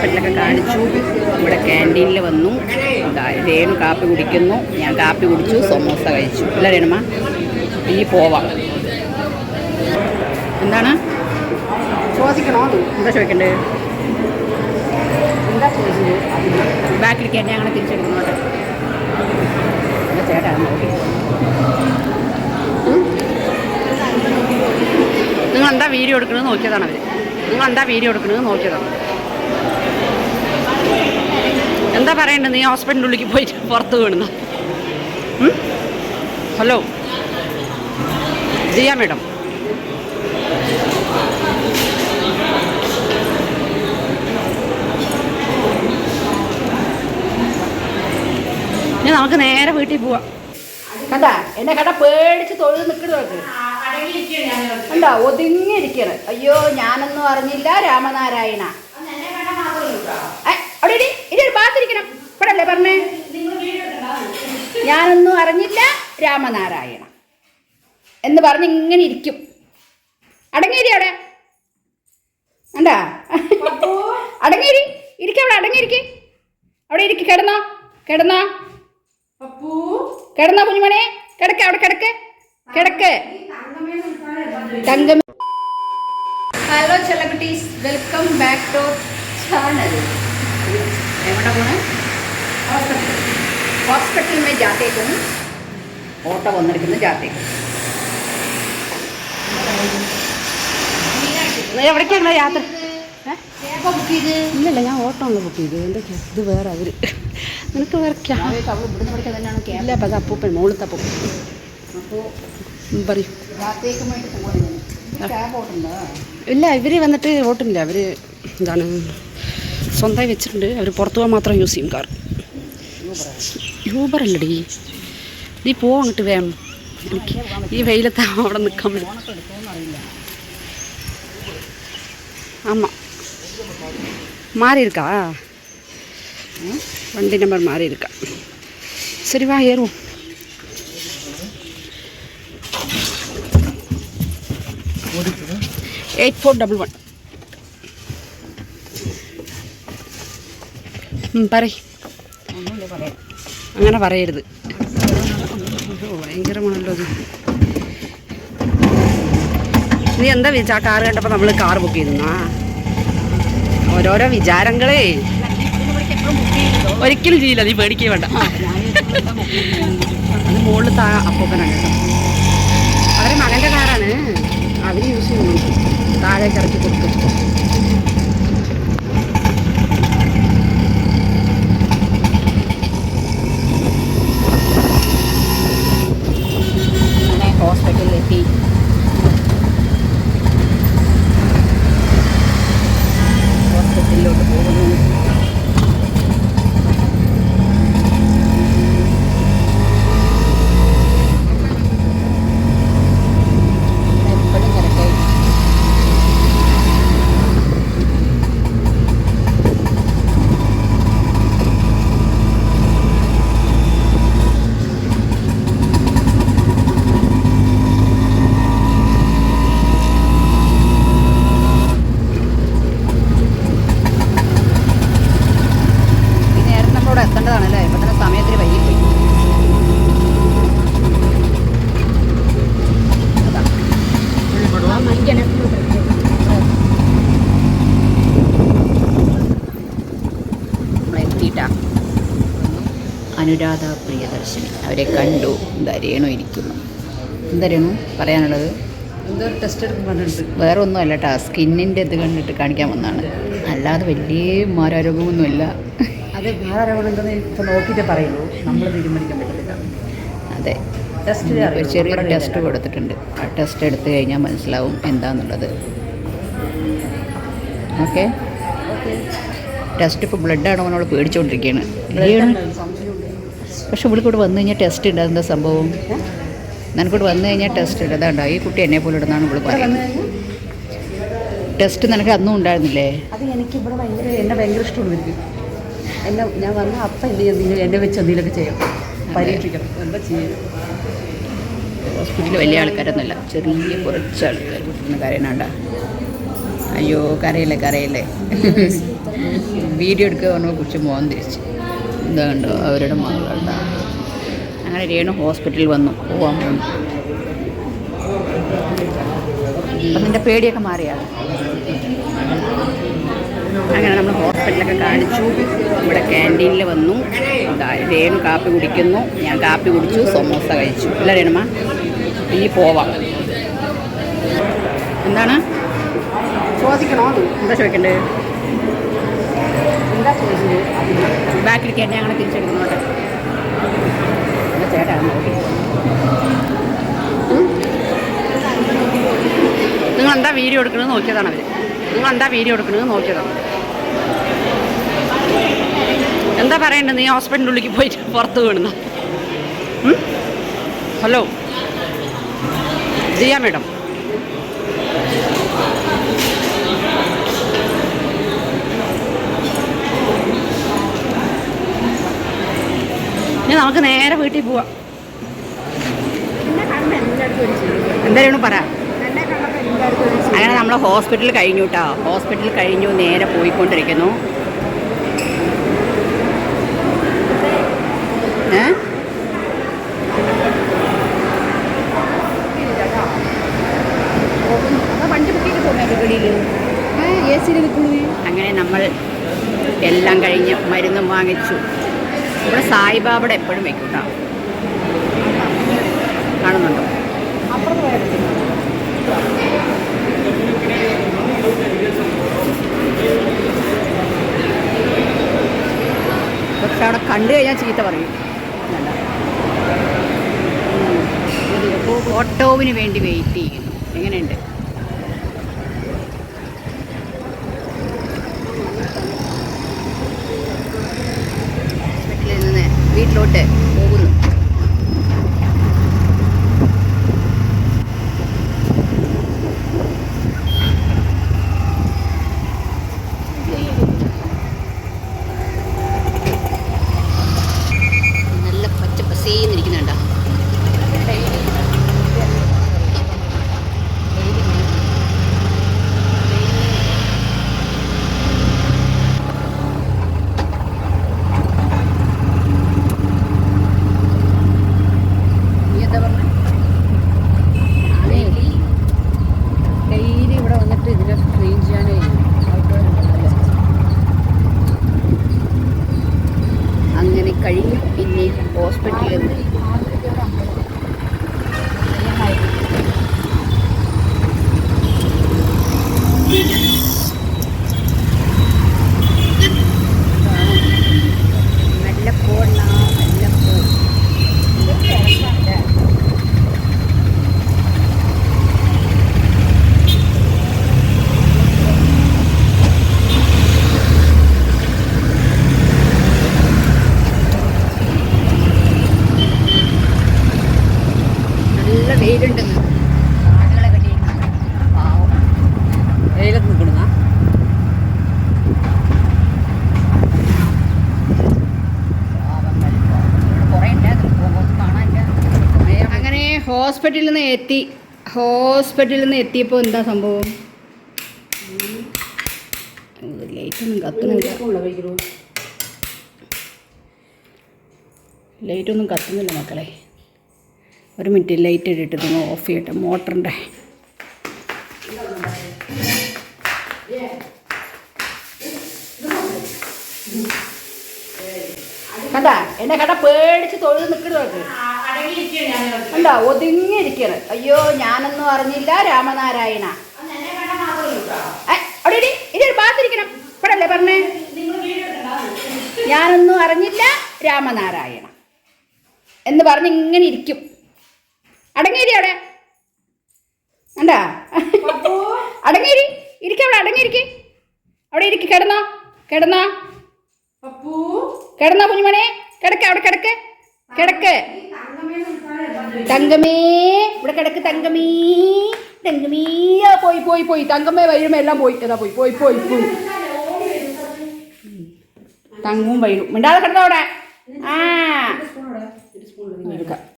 ഹോസ്പിറ്റലൊക്കെ കാണിച്ചു. ഇവിടെ ക്യാന്റീനിൽ വന്നു. രേണു കാപ്പി കുടിക്കുന്നു. ഞാൻ കാപ്പി കുടിച്ചു സമോസ കഴിച്ചു. അല്ല രേണുമ ഇനി പോവാം. എന്താണ്? ചോദിക്കണോ? എന്താ ചോദിക്കണ്ടേ? ബാക്കിലേക്ക് എന്നെ അങ്ങനെ തിരിച്ചെടുക്കുന്നോട്ടെ ചേട്ടാ നോക്കി. നിങ്ങൾ എന്താ വീഡിയോ എടുക്കണത് നോക്കിയതാണ് അവർ നിങ്ങൾ എന്താ വീഡിയോ എടുക്കണത് നോക്കിയതാണ്? എന്താ പറയണ്ടത് നീ ഹോസ്പിറ്റലിന്റെ ഉള്ളിൽ പോയിട്ട് പുറത്ത് വീണുന്ന ഹലോ? ജിയ മേഡം. ഇനി നമുക്ക് നേരെ വീട്ടിൽ പോവാം. കണ്ടാ? എന്നെ കണ്ട പേടിച്ച് തൊഴിൽ നിൽക്കണവർക്ക് കണ്ടാ? ഒതുങ്ങിയിരിക്കണ്. അയ്യോ ഞാനൊന്നും അറിഞ്ഞില്ല രാമനാരായണ. ഇവിടെ അല്ലേ പറഞ്ഞേ? ഞാനൊന്നും അറിഞ്ഞില്ല. രാമനാരായണ എന്ന് പറഞ്ഞ് ഇങ്ങനെ ഇരിക്കും. അടങ്ങിയിരി അവിടെ. എന്താ അടങ്ങിയിരി ഇരിക്ക അവിടെ അടങ്ങിയിരിക്ക് അവിടെ ഇരിക്ക്. കിടന്നോ? കിടന്നോ? കിടന്നോ കുഞ്ഞുമണി കിടക്ക് അവിടെ കിടക്ക്. കിടക്ക്. തങ്കം ഹലോ ചെലക്കുട്ടീസ് വെൽക്കം ബാക്ക് ടു ചാനൽ എവിടെ പോണേ? ഹോസ്പിറ്റൽ ഹോസ്പിറ്റലിൽ മേ ജാത്തേക്കും ഓട്ടോ വന്നിരിക്കുന്നു ജാത്തേക്കും എവിടേക്കാണ് യാത്ര? ഇല്ലല്ല ഞാൻ ഓട്ടോ ഒന്ന് ബുക്ക് ചെയ്തു. എന്റെ ഇത് വേറെ അവർ. നിനക്ക് വേറെ ക്യാ- ഇല്ല അപ്പം അത് അപ്പൂപ്പൻ മോളത്തെ അപ്പൂപ്പൻ പറയൂ. ഇല്ല ഇവർ വന്നിട്ട് ഓട്ടില്ല അവർ എന്താണ് സ്വന്തമായി വെച്ചിട്ടുണ്ട് അവർ പുറത്ത് പോകാൻ മാത്രം യൂസ് ചെയ്യും കാർ യൂബർ അല്ലടി നീ പോ അങ്ങോട്ട് വേണം എനിക്ക് ഈ വെയിലത്ത് അവിടെ നിൽക്കാൻ പറ്റും ഫോണൊക്കെ എടുക്കുമെന്ന് അറിയില്ല ஆமாம் மாறி இருக்கா ம், வண்டி நம்பர் மாறி இருக்கா சரி வா ஏறுவோம் എയ്റ്റ് ഫോർ ഡബിൾ വൺ പറയാം. അങ്ങനെ പറയരുത്. ഭയങ്കരമാണല്ലോ അത് നീ എന്താ വിചാ കാർ കണ്ടപ്പോൾ നമ്മൾ കാർ ബുക്ക് ചെയ്തെന്നാ ഓരോരോ വിചാരങ്ങളേ. ഒരിക്കലും ചെയ്യില്ല നീ പേടിക്കേ വേണ്ട. മുകളിൽ താ അപ്പൂപ്പനാണ് അവരെ മകന്റെ കാറാണ്. അവർ യൂസ് ചെയ്യുന്നു. താഴേക്ക് ഇറക്കി കൊടുക്കും അങ്ങനെ ഹോസ്പിറ്റലിലെത്തി ഹോസ്പിറ്റലിലോട്ട് പോകുന്നു എപ്പോഴും തിരക്കായി ഈ നേരം നമ്മളോട് എത്തേണ്ടതാണല്ലേ ഇപ്പം തന്നെ സമയത്തിന് വൈകിപ്പോയി അതാ. നമ്മളെത്തിയിട്ടാ അനുരാധ പ്രിയദർശിനി. അവരെ കണ്ടു. എന്താ രേണു ഇരിക്കുന്നു. എന്താ രേണു പറയാനുള്ളത്? വേറെ ഒന്നും അല്ല കേട്ടോ സ്കിന്നിന്റെ ഇത് കണ്ടിട്ട് കാണിക്കാൻ വന്നാണ് അല്ലാതെ വലിയ മാരാരോഗ്യമൊന്നുമില്ല അത് വേറെ ഇപ്പോൾ നോക്കിയിട്ട് പറയുള്ളൂ. നമ്മൾ തീരുമാനിക്കാൻ പറ്റത്തില്ല. അതെ. ടെസ്റ്റ് ഒരു ചെറിയൊരു ടെസ്റ്റ് കൊടുത്തിട്ടുണ്ട്. ആ ടെസ്റ്റ് എടുത്തു കഴിഞ്ഞാൽ മനസ്സിലാവും എന്താണെന്നുള്ളത് ഓക്കെ. ടെസ്റ്റ് ഇപ്പോൾ ബ്ലഡ് ആണോ എന്നോട് പേടിച്ചുകൊണ്ടിരിക്കുകയാണ് പക്ഷെ ഇവിളിക്കൂടെ വന്നു കഴിഞ്ഞാൽ ടെസ്റ്റ് ഉണ്ട് അതെന്താ സംഭവം? നിനക്കൂടെ വന്നു കഴിഞ്ഞാൽ ടെസ്റ്റ് ഉണ്ട് അതാണ്ടോ ഈ കുട്ടി എന്നെ പോലെ ഇടുന്നതാണ് ഇവിടെ പറയുന്നത്. ടെസ്റ്റ് നിനക്ക് അന്നും ഉണ്ടായിരുന്നില്ലേ? അത് എനിക്ക് ഇവിടെ ഭയങ്കര എന്നെ ഭയങ്കര എനിക്ക് എന്നെ ഞാൻ വന്ന അപ്പം എന്ത് ചെയ്യും? എന്നെ വെച്ച് എന്തെങ്കിലുമൊക്കെ ചെയ്യാം. പരീക്ഷിക്കണം. എന്താ ചെയ്യും? ഹോസ്പിറ്റലിൽ വലിയ ആൾക്കാരൊന്നുമില്ല. ചെറിയ കുറച്ച് ആൾക്കാർ കുട്ടിന് കരയണണ്ട അയ്യോ കരയില്ലേ കരയില്ലേ. വീഡിയോ എടുക്കുക പറഞ്ഞപ്പോൾ കുറിച്ച് മോൻ തിരിച്ച് എന്താ കണ്ടോ അവരുടെ മകളുണ്ട് അങ്ങനെ രേണു ഹോസ്പിറ്റലിൽ വന്നു പോവാൻ പോകുന്നു അപ്പം നിന്റെ പേടിയൊക്കെ മാറിയാണ് അങ്ങനെ നമ്മൾ ഹോസ്പിറ്റലൊക്കെ കാണിച്ചു. ഇവിടെ ക്യാന്റീനിൽ വന്നു. രേണു കാപ്പി കുടിക്കുന്നു. ഞാൻ കാപ്പി കുടിച്ചു സമോസ കഴിച്ചു. അല്ല രേണുമ ഇനി പോവാം. എന്താണ്? ചോദിക്കണോ? എന്താ ചോദിക്കണ്ടേ? എന്താ ചോദിച്ചത്? ബാക്കിൽ കയറ്റി അങ്ങനെ തിരിച്ചെടുക്കുന്നോട്ടെ ചേട്ടാ നിങ്ങൾ എന്താ വീഡിയോ എടുക്കണമെന്ന് നോക്കിയതാണ് അവർ? നിങ്ങൾ എന്താ വീഡിയോ എടുക്കണമെന്ന് നോക്കിയതാണ്? എന്താ പറയണ്ടത് നീ ഹോസ്പിറ്റലിന്റെ ഉള്ളിൽ പോയിട്ട് പുറത്ത് വീണുന്ന ഹലോ? ജിയ മേഡം. ഇനി നമുക്ക് നേരെ വീട്ടിൽ പോവാം എന്തായാലും പറ അങ്ങനെ നമ്മൾ ഹോസ്പിറ്റലിൽ കഴിഞ്ഞു കേട്ടോ ഹോസ്പിറ്റലിൽ കഴിഞ്ഞു നേരെ പോയിക്കൊണ്ടിരിക്കുന്നു അങ്ങനെ നമ്മൾ എല്ലാം കഴിഞ്ഞ് മരുന്നും വാങ്ങിച്ചു ഇവിടെ സായിബാബയുടെ എപ്പോഴും വെക്കും കേട്ടോ കാണുന്നുണ്ടോ? പക്ഷെ അവിടെ കണ്ടു കഴിഞ്ഞാൽ ചീത്ത പറയും. ഓട്ടോവിന് വേണ്ടി വെയിറ്റ് ചെയ്യുന്നു. എങ്ങനെയുണ്ട് ഹോസ്പിറ്റലിൽ നിന്ന് വീട്ടിലോട്ട് പോകുന്നു നല്ല പച്ച പസേന്നിരിക്കുന്നുണ്ടോ ഡെയിലി ഇവിടെ വന്നിട്ട് ഇതിനെ ക്ലീൻ ചെയ്യാനേ ആൾക്കാരുണ്ടല്ലോ അങ്ങനെ കഴിഞ്ഞു ഇനി ഹോസ്പിറ്റലിൽ നിന്ന് നല്ല പോണ നല്ല പോ നല്ല വെയിലുണ്ടെന്ന് ആടുകളെ പാവം. വെയിലത്ത് നിൽക്കണ. അങ്ങനെ ഹോസ്പിറ്റലിൽ നിന്ന് എത്തി. ഹോസ്പിറ്റലിൽ നിന്ന് എത്തിയപ്പോൾ എന്താ സംഭവം? ലൈറ്റൊന്നും കത്തുന്നില്ല. ലൈറ്റ് ഒന്നും കത്തുന്നില്ല മക്കളെ. ഒരു മിനിറ്റ് ലൈറ്റ് ഇട്ടിട്ട് നിങ്ങൾ ഓഫ് ചെയ്യട്ടെ. മോട്ടറിന്റെ. കണ്ടാ? എന്നെ കണ്ട പേടിച്ച് തൊഴിൽ നിൽക്കുന്നവർക്ക് കണ്ടാ? ഒതുങ്ങിയിരിക്കണ്. അയ്യോ ഞാനൊന്നും അറിഞ്ഞില്ല രാമനാരായണ. അവിടെ ഒരു ഭാഗത്തിരിക്കണം ഇപ്പഴല്ലേ പറഞ്ഞേ? ഞാനൊന്നും അറിഞ്ഞില്ല രാമനാരായണ. എന്ന് പറഞ്ഞ് ഇങ്ങനെ ഇരിക്കും. അടങ്ങിയിരി അവിടെ. എന്താ അടങ്ങിയിരി ഇരിക്ക അവിടെ അടങ്ങിയിരിക്കെ അവിടെ ഇരിക്ക കിടന്നോ കിടന്നോ. കിടന്നോ കുഞ്ഞുമണി കിടക്ക അവിടെ കിടക്ക്. കിടക്ക്. തങ്കമേ ഇവിടെ കിടക്ക് തങ്കമേ തങ്കമേ പോയി പോയി പോയി. തങ്കമ്മേ വൈഴും എല്ലാം പോയി. ഏതാ പോയി പോയി പോയി പോയി. തങ്ങും വൈരും. മിണ്ടാതെ കിടന്നോ അവിടെ. ആ. എടുക്കാം